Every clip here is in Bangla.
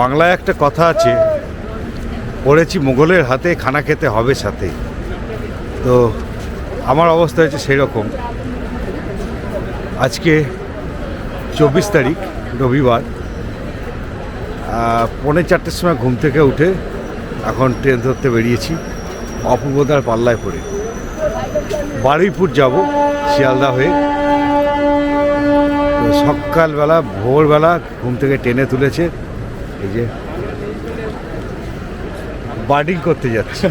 বাংলায় একটা কথা আছে, পড়েছি মোগলের হাতে, খানা খেতে হবে সাথে। তো আমার অবস্থা হয়েছে সেই রকম আজকে চব্বিশ তারিখ, রবিবার। পৌনে চারটের সময় ঘুম থেকে উঠে এখন ট্রেন ধরতে বেরিয়েছি অপূর্বদার পাল্লায় পড়ে। বারুইপুর যাব, শিয়ালদা হয়ে। সকালবেলা, ভোরবেলা ঘুম থেকে টেনে তুলেছে। এই যে বার্ডিং করতে যাচ্ছে।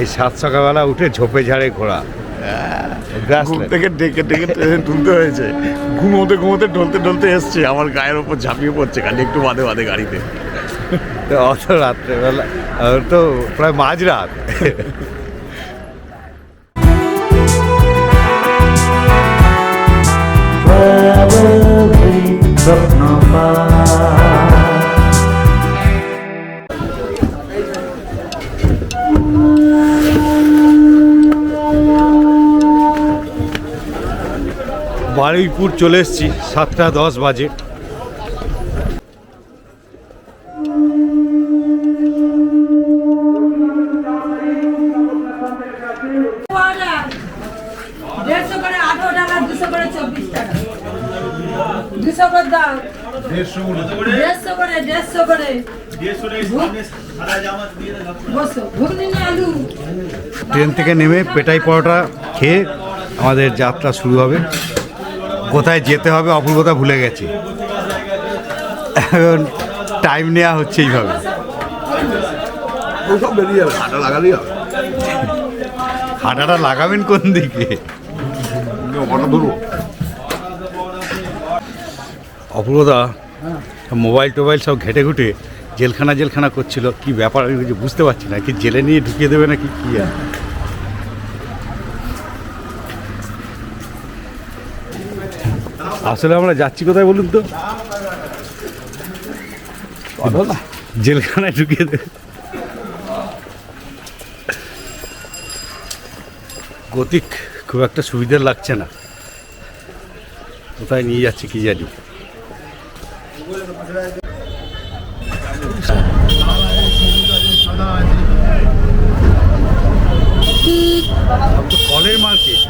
এই সাত সকালবেলা উঠে ঝোপে ঝাড়ে ঘোরা। গ্রাসল্যান্ড থেকে ডেকে ডেকে তুলতে হয়েছে। ঘুমোতে ঘুমোতে ঢলতে ঢলতে এসছে। আমার গায়ের ওপর ঝাঁপিয়ে পড়ছে খালি একটু বাদে বাদে গাড়িতে। তো অত রাত্রেবেলা তো প্রায় মাঝরাত। বারুইপুর চলে এসেছি সাতটা দশ বাজে। ট্রেন থেকে নেমে পেটাই পরোটা খেয়ে আমাদের যাত্রা শুরু হবে। কোথায় যেতে হবে অপূর্বতা ভুলে গেছে। এখন টাইম নেওয়া হচ্ছে এইভাবে। হাঁটাটা লাগাবেন কোন দিকে? অপূর্বতা মোবাইল টোবাইল সব ঘেটে ঘুটে জেলখানা জেলখানা করছিল, কি ব্যাপার? আমি কিছু বুঝতে পারছি না, কি জেলে নিয়ে ঢুকিয়ে দেবে নাকি কি আর? আসলে আমরা যাচ্ছি কোথায় বলুন তো? জেলখানায় ঢুকিয়ে দেবে। গতিক, খুব একটা সুবিধার লাগছে না। কোথায় নিয়ে যাচ্ছে, কি জানি। কলের মার্কেট।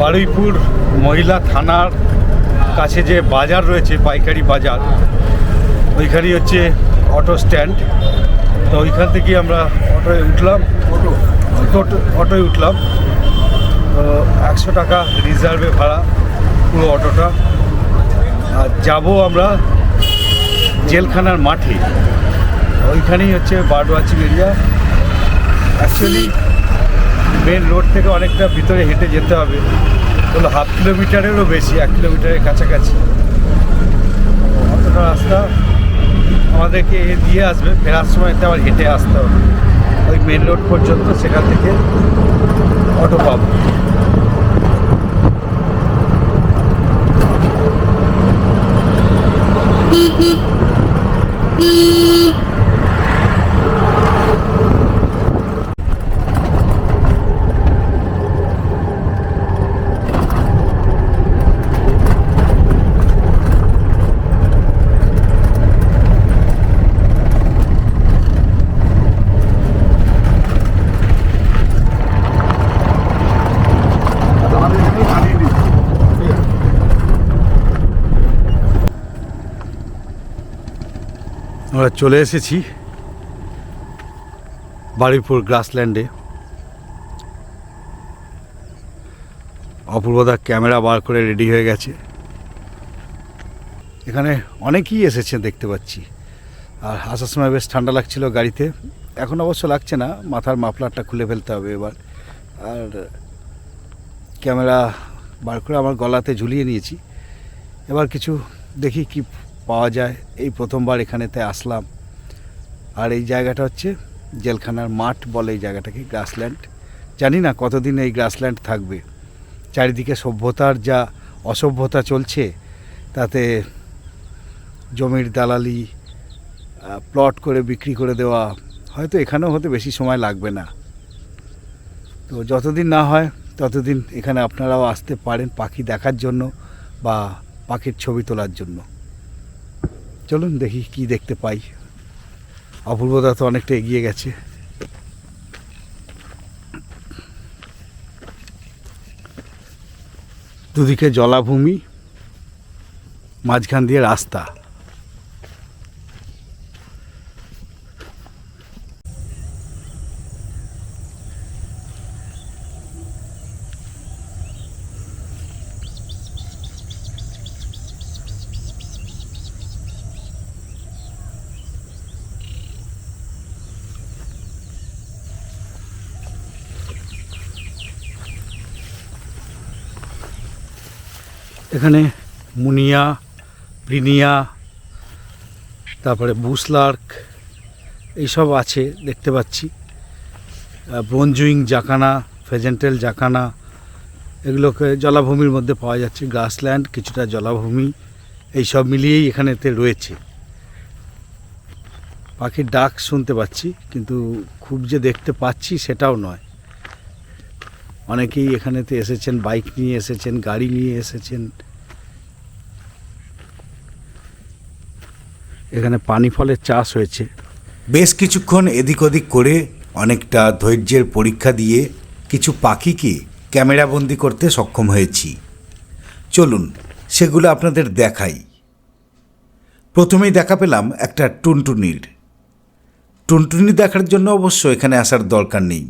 বারুইপুর মহিলা থানার কাছে যে বাজার রয়েছে, পাইকারি বাজার ওইখানেই হচ্ছে অটো স্ট্যান্ড। তো ওইখান থেকে আমরা অটোয় উঠলাম। অটোয় উঠলাম। একশো টাকা রিজার্ভে ভাড়া পুরো অটোটা। যাব আমরা জেলখানার মাঠে। ওইখানেই হচ্ছে bird watching area actually main road থেকে অনেকটা ভিতরে হেঁটে যেতে হবে। হলো হাফ কিলোমিটারেরও বেশি, এক কিলোমিটারের কাছাকাছি। অতটা রাস্তা আমাদেরকে এ দিয়ে আসবে। ফেরার সময় তো আবার হেঁটে আসতে হবে। ওই মেন রোড পর্যন্ত সেখান থেকে অটো পাবো। আমরা চলে এসেছি বারুইপুর গ্রাসল্যান্ডে। অপূর্বদা ক্যামেরা বার করে রেডি হয়ে গেছে। এখানে অনেকেই এসেছে দেখতে পাচ্ছি। আর আসার সময় বেশ ঠান্ডা লাগছিল গাড়িতে। এখন অবশ্য লাগছে না, মাথার মাফলারটা খুলে ফেলতে হবে এবার। আর ক্যামেরা বার করে আমার গলাতে ঝুলিয়ে নিয়েছি। এবার কিছু দেখি কি পাওয়া যায়। এই প্রথমবার এখানেতে আসলাম। আর এই জায়গাটা হচ্ছে জেলখানার মাঠ বলে এই জায়গাটাকে, গ্রাসল্যান্ড। জানি না কতদিন এই গ্রাসল্যান্ড থাকবে। চারিদিকে সভ্যতার যা অসভ্যতা চলছে, তাতে জমির দালালি প্লট করে বিক্রি করে দেওয়া, হয়তো এখানেও হতে বেশি সময় লাগবে না। তো যতদিন না হয়, ততদিন এখানে আপনারাও আসতে পারেন পাখি দেখার জন্য বা পাখির ছবি তোলার জন্য। চলুন দেখি কি দেখতে পাই। অপূর্বদা তো অনেকটা এগিয়ে গেছে। দুদিকে জলাভূমি, মাঝখান দিয়ে রাস্তা। এখানে মুনিয়া, প্রিনিয়া, তারপরে বুসলার্ক, এইসব আছে দেখতে পাচ্ছি। ব্রঞ্জুইং জাকানা, ফেজেন্টেল জাকানা, এগুলোকে জলাভূমির মধ্যে পাওয়া যাচ্ছে। গ্রাসল্যান্ড কিছুটা জলাভূমি এই সব মিলিয়েই এখানেতে রয়েছে। পাখির ডাক শুনতে পাচ্ছি, কিন্তু খুব যে দেখতে পাচ্ছি সেটাও নয়। অনেকেই এখানেতে এসেছেন, বাইক নিয়ে এসেছেন, গাড়ি নিয়ে এসেছেন। এখানে পানি ফলের চাষ হয়েছে। বেশ কিছুক্ষণ এদিক ওদিক করে অনেকটা ধৈর্যের পরীক্ষা দিয়ে কিছু পাখিকে ক্যামেরাবন্দি করতে সক্ষম হয়েছি। চলুন, সেগুলো আপনাদের দেখাই। প্রথমেই দেখা পেলাম একটা টুনটুনির। টুনটুনি দেখার জন্য অবশ্য এখানে আসার দরকার নেই।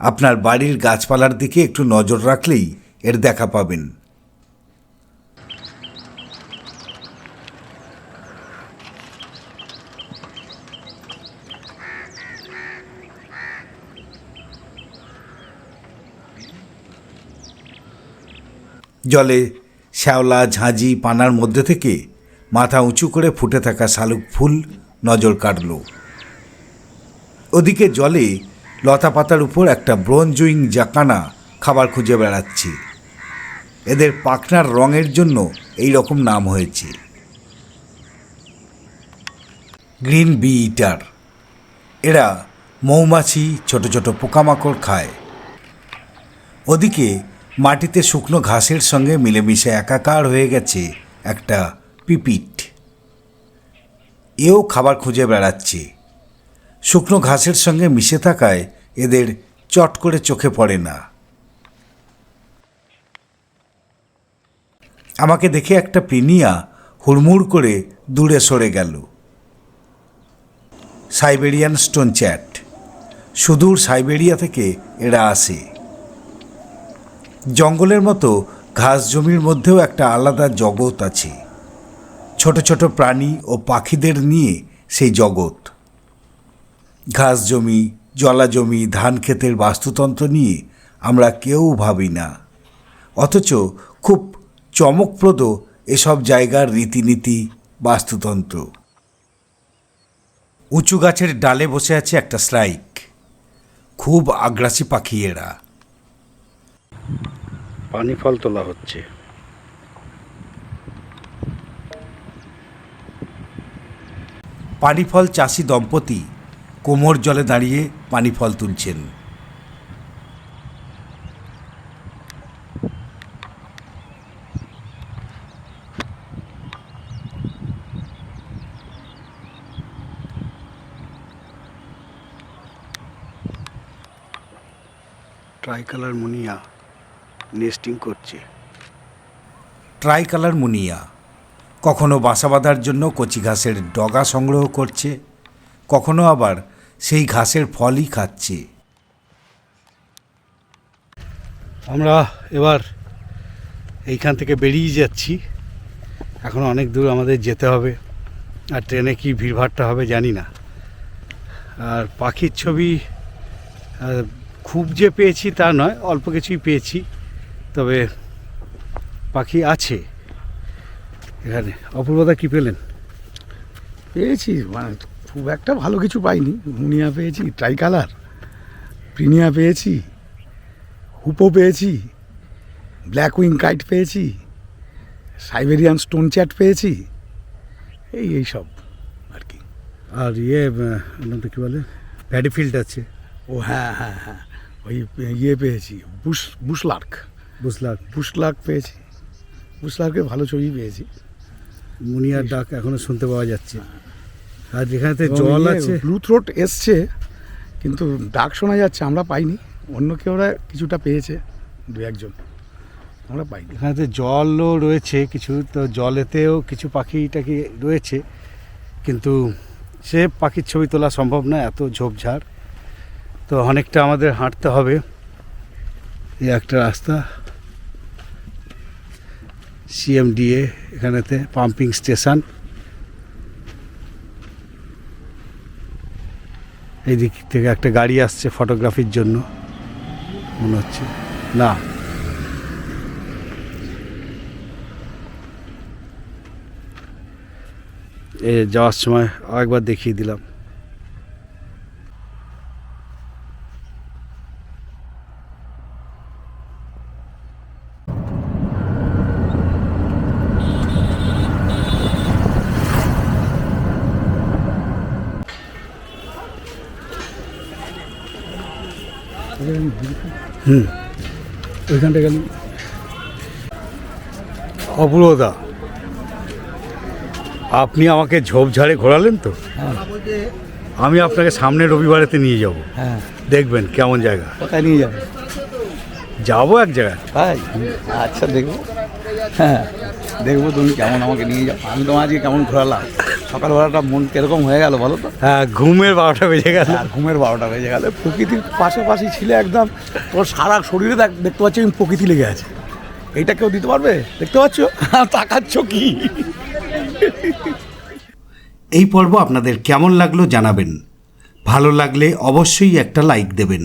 আপনার বাড়ির গাছপালার দিকে একটু নজর রাখলেই এর দেখা পাবেন। জলে শ্যাওলা, ঝাঁঝি, পানার মধ্যে থেকে মাথা উঁচু করে ফুটে থাকা শালুক ফুল নজর কাটল। ওদিকে জলে লতা পাতার উপর একটা ব্রঞ্জুইং জাকানা খাবার খুঁজে বেড়াচ্ছে। এদের পাখনার রঙের জন্য এই রকম নাম হয়েছে। Green bee eater. এরা মৌমাছি, ছোট ছোট পোকামাকড় খায়। ওদিকে মাটিতে শুকনো ঘাসের সঙ্গে মিলেমিশে একাকার হয়ে গেছে একটা পিপিট। এও খাবার খুঁজে বেড়াচ্ছে। শুকনো ঘাসের সঙ্গে মিশে থাকায় এদের চট করে চোখে পড়ে না। আমাকে দেখে একটা প্রিনিয়া হুড়মুড় করে দূরে সরে গেল। সাইবেরিয়ান স্টোন চ্যাট, সুদূর সাইবেরিয়া থেকে এরা আসে। জঙ্গলের মতো ঘাস জমির মধ্যেও একটা আলাদা জগৎ আছে। ছোট ছোট প্রাণী ও পাখিদের নিয়ে সেই জগৎ। ঘাস জমি জলা জমি ধান ক্ষেতের বাস্তুতন্ত্র নিয়ে আমরা কেউ ভাবি না। অথচ খুব চমকপ্রদ এসব জায়গার রীতিনীতি বাস্তুতন্ত্র। উঁচু গাছের ডালে বসে আছে একটা স্লাইক। খুব আগ্রাসী পাখি এরা। পানি ফল তোলা হচ্ছে। পানিফল চাষি দম্পতি কোমর জলে দাঁড়িয়ে পানি ফল তুলছেন। ট্রাই কালার মুনিয়া নেস্টিং করছে। ট্রাই কালার মুনিয়া কখনো বাসা বাঁধার জন্য কচি ঘাসের ডগা সংগ্রহ করছে কখনো আবার সেই ঘাসের ফলই খাচ্ছে। আমরা এবার এইখান থেকে বেরিয়ে যাচ্ছি। এখন অনেক দূর আমাদের যেতে হবে। আর ট্রেনে কি ভিড়ভাড়টা হবে জানি না। আর পাখির ছবি খুব যে পেয়েছি তা নয় অল্প কিছুই পেয়েছি। তবে পাখি আছে। এখানে অপূর্বতা কি পেলেন? পেয়েছি মানে খুব একটা ভালো কিছু পাইনি। মুনিয়া পেয়েছি ট্রাই কালার প্রিনিয়া পেয়েছি হুপো পেয়েছি ব্ল্যাক উইং কাইট পেয়েছি সাইবেরিয়ান স্টোন চ্যাট পেয়েছি এই এই সব আর কি। আর ইয়ে নামটা কী বলে? প্যাডিফিল্ড আছে। ও হ্যাঁ হ্যাঁ হ্যাঁ ওই ইয়ে পেয়েছি বুশ বুশলার্ক বুঝলাম বুশলার্ক পেয়েছি বুশলার্কের ভালো ছবি পেয়েছি। মুনিয়ার ডাক এখনও শুনতে পাওয়া যাচ্ছে। আর যেখানেতে জল আছে। ব্লু থ্রোট এসছে কিন্তু ডাক শোনা যাচ্ছে আমরা পাইনি। অন্য কেউ ওরা কিছুটা পেয়েছে দু একজন। আমরা পাইনি। এখানেতে জলও রয়েছে কিছু তো জলেতেও কিছু পাখি টাকি রয়েছে কিন্তু সে পাখির ছবি তোলা সম্ভব না এত ঝোপঝাড়। তো অনেকটা আমাদের হাঁটতে হবে। এই একটা রাস্তা। সিএমডিএ এখানেতে পাম্পিং স্টেশন এই দিক থেকে একটা গাড়ি আসছে ফটোগ্রাফির জন্য। মনে হচ্ছে। না। এ যাওয়ার সময় আরেকবার দেখিয়ে দিলাম। হুম। ওইখানটা অপূর্বদা আপনি আমাকে ঝোপঝাড়ে ঘোরালেন তো? আমি আপনাকে সামনে রবিবারেতে নিয়ে যাব। হ্যাঁ। দেখবেন কেমন জায়গা। কোথায় নিয়ে যাবে যাব এক জায়গায়। তাই আচ্ছা দেখব। হ্যাঁ দেখব তুমি কেমন আমাকে নিয়ে যাও। আমি তোমার আজকে কেমন ঘোরালাম? সকালবেলাটা মন কীরকম হয়ে গেল বলো তো? হ্যাঁ ঘুমের বারোটা বেজে গেল। আর ঘুমের বারোটা বেজে গেল। প্রকৃতির পাশাপাশি ছিল একদম তোর সারা শরীরে দেখ দেখতে পাচ্ছি আমি প্রকৃতি লেগে আছে। এইটা কেউ দিতে পারবে? দেখতে পাচ্ছ? তাকাচ্ছ কি? এই পর্ব আপনাদের কেমন লাগল জানাবেন। ভালো লাগলে অবশ্যই একটা লাইক দেবেন।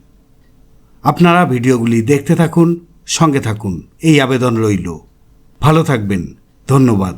আপনারা ভিডিওগুলি দেখতে থাকুন সঙ্গে থাকুন। এই আবেদন রইল। ভালো থাকবেন। ধন্যবাদ।